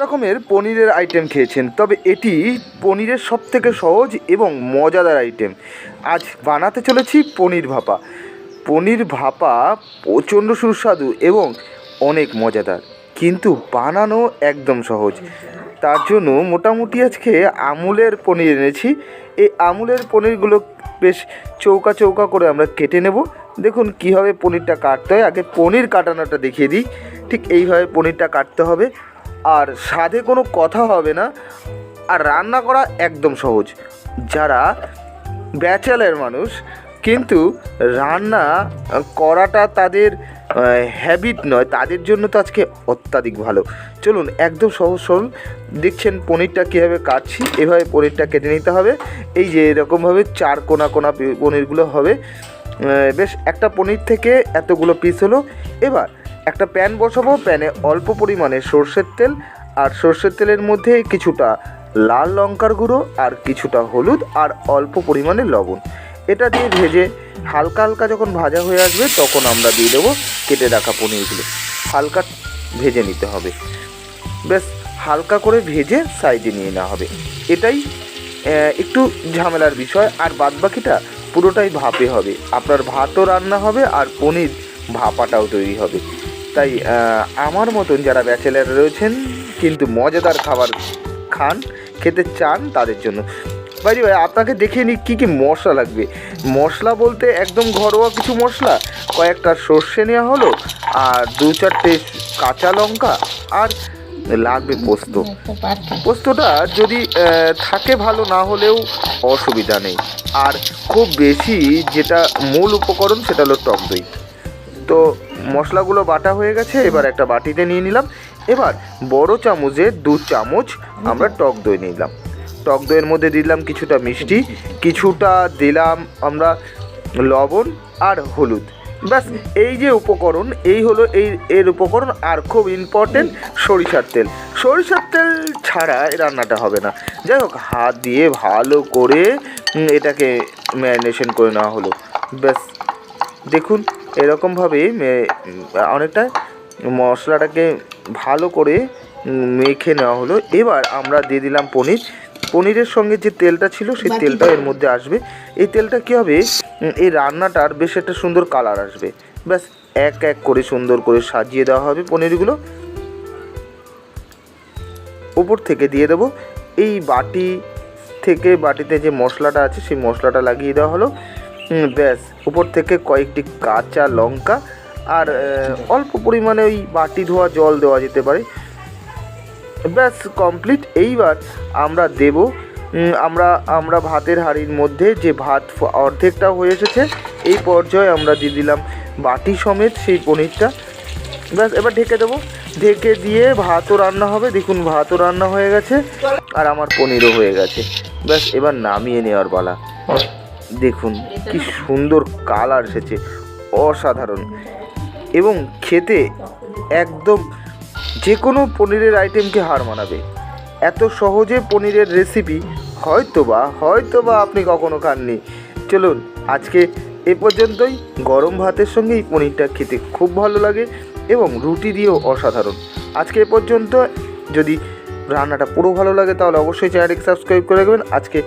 রকমের পনিরের আইটেম খেয়েছেন, তবে এটি পনিরের সব থেকে সহজ এবং মজাদার আইটেম আজ বানাতে চলেছি পনির ভাপা। পনির ভাপা প্রচণ্ড সুস্বাদু এবং অনেক মজাদার, কিন্তু বানানো একদম সহজ। তার জন্য মোটামুটি আজকে আমুলের পনির এনেছি। এই আমুলের পনিরগুলো বেশ চৌকা চৌকা করে আমরা কেটে নেব। দেখুন কীভাবে পনিরটা কাটতে হয়। আগে পনির কাটানোটা দেখিয়ে দিই। ঠিক এইভাবে পনিরটা কাটতে হবে। আর স্বাদে কোনো কথা হবে না। আর রান্না করা একদম সহজ। যারা ব্যাচেলার মানুষ, কিন্তু রান্না করাটা তাদের হ্যাবিট নয়, তাদের জন্য তো আজকে অত্যাধিক ভালো। চলুন, একদম সহজ সরল দেখছেন পনিরটা কীভাবে কাটছি, এভাবে পনিরটা কেটে নিতে হবে। এই যে এরকমভাবে চার কোনা কোনা পনিরগুলো হবে। বেশ, একটা পনির থেকে এতগুলো পিস হলো। এবার একটা প্যান বসাবো, প্যানে অল্প পরিমাণে সর্ষের তেল আর সর্ষের তেলের মধ্যে কিছুটা লাল লঙ্কার গুঁড়ো আর কিছুটা হলুদ আর অল্প পরিমাণে লবণ। এটা দিয়ে ভেজে হালকা হালকা যখন ভাজা হয়ে আসবে তখন আমরা দিয়ে দেবো কেটে রাখা পনিরগুলো। হালকা ভেজে নিতে হবে। বেশ হালকা করে ভেজে সাইডে নিয়ে নেওয়া হবে। এটাই একটু ঝামেলার বিষয়। আর বাদবাকিটা পুরোটাই ভাপে হবে। আপনার ভাতও রান্না হবে আর পনির ভাপাটাও তৈরি হবে। তাই আমার মতন যারা ব্যাচেলার রয়েছেন, কিন্তু মজাদার খাবার খান, খেতে চান তাদের জন্য। বাইরে ভাই, আপনাকে দেখিয়ে নিই কী কী মশলা লাগবে। মশলা বলতে একদম ঘরোয়া কিছু মশলা। কয়েকটা সর্ষে নেওয়া হলো, আর দু চারটে কাঁচা লঙ্কা, আর লাগবে পোস্ত। পোস্তটা যদি থাকে ভালো, না হলেও অসুবিধা নেই। আর খুব বেশি যেটা মূল উপকরণ সেটা হলো টক দই। তো মশলাগুলো বাটা হয়ে গেছে, এবার একটা বাটিতে নিয়ে নিলাম। এবার বড় চামচে দু চামচ আমরা টক দই নিলাম। টক দইয়ের মধ্যে দিলাম কিছুটা মিষ্টি, কিছুটা দিলাম আমরা লবণ আর হলুদ। ব্যাস, এই যে উপকরণ, এই হলো এই, এর উপকরণ, আর খুব ইম্পর্টেন্ট সরিষার তেল। সরিষার তেল ছাড়া এই রান্নাটা হবে না। যাই হোক, হাত দিয়ে ভালো করে এটাকে ম্যারিনেশন করে নেওয়া হলো। ব্যাস, দেখুন। এরকমভাবে অনেকটা মশলাটাকে ভালো করে মেখে নেওয়া হলো। এবার আমরা দিয়ে দিলাম পনির। পনিরের সঙ্গে যে তেলটা ছিল সেই তেলটা এর মধ্যে আসবে। এই তেলটা কী হবে? এই রান্নাটার বেশ একটা সুন্দর কালার আসবে। ব্যাস এক এক করে সুন্দর করে সাজিয়ে দেওয়া হবে পনিরগুলো। উপর থেকে দিয়ে দেবো। এই বাটি থেকে বাটিতে যে মশলাটা আছে সেই মশলাটা লাগিয়ে দেওয়া হলো। ব্যাস। উপর থেকে কয়েকটি কাঁচা লঙ্কা আর অল্প পরিমাণে ওই বাটি ধোয়া জল দেওয়া যেতে পারে। ব্যাস, কমপ্লিট। এইবার আমরা দেব আমরা আমরা ভাতের হাঁড়ির মধ্যে যে ভাত অর্ধেকটা হয়ে এসেছে, এই পর্যায়ে আমরা দিয়ে দিলাম বাটি সমেত সেই পনিরটা। ব্যাস, এবার ঢেকে দেবো। ঢেকে দিয়ে ভাতও রান্না হবে। দেখুন, ভাতও রান্না হয়ে গেছে আর আমার পনিরও হয়ে গেছে। ব্যাস, এবার নামিয়ে নেওয়ার পালা। দেখুন, কি সুন্দর কালার এসেছে, অসাধারণ। এবং খেতে একদম যে কোনো পনিরের আইটেমকে হার মানাবে। এত সহজে পনিরের রেসিপি হয়তোবা হয়তোবা আপনি কখনো খাননি। চলুন, আজকে এ পর্যন্তই। গরম ভাতের সঙ্গে এই পনিরটা খেতে খুব ভালো লাগে এবং রুটি দিয়েও অসাধারণ। আজকে এ পর্যন্ত। যদি রান্নাটা পুরো ভালো লাগে তাহলে অবশ্যই চ্যানেলটিকে সাবস্ক্রাইব করে রাখবেন। আজকে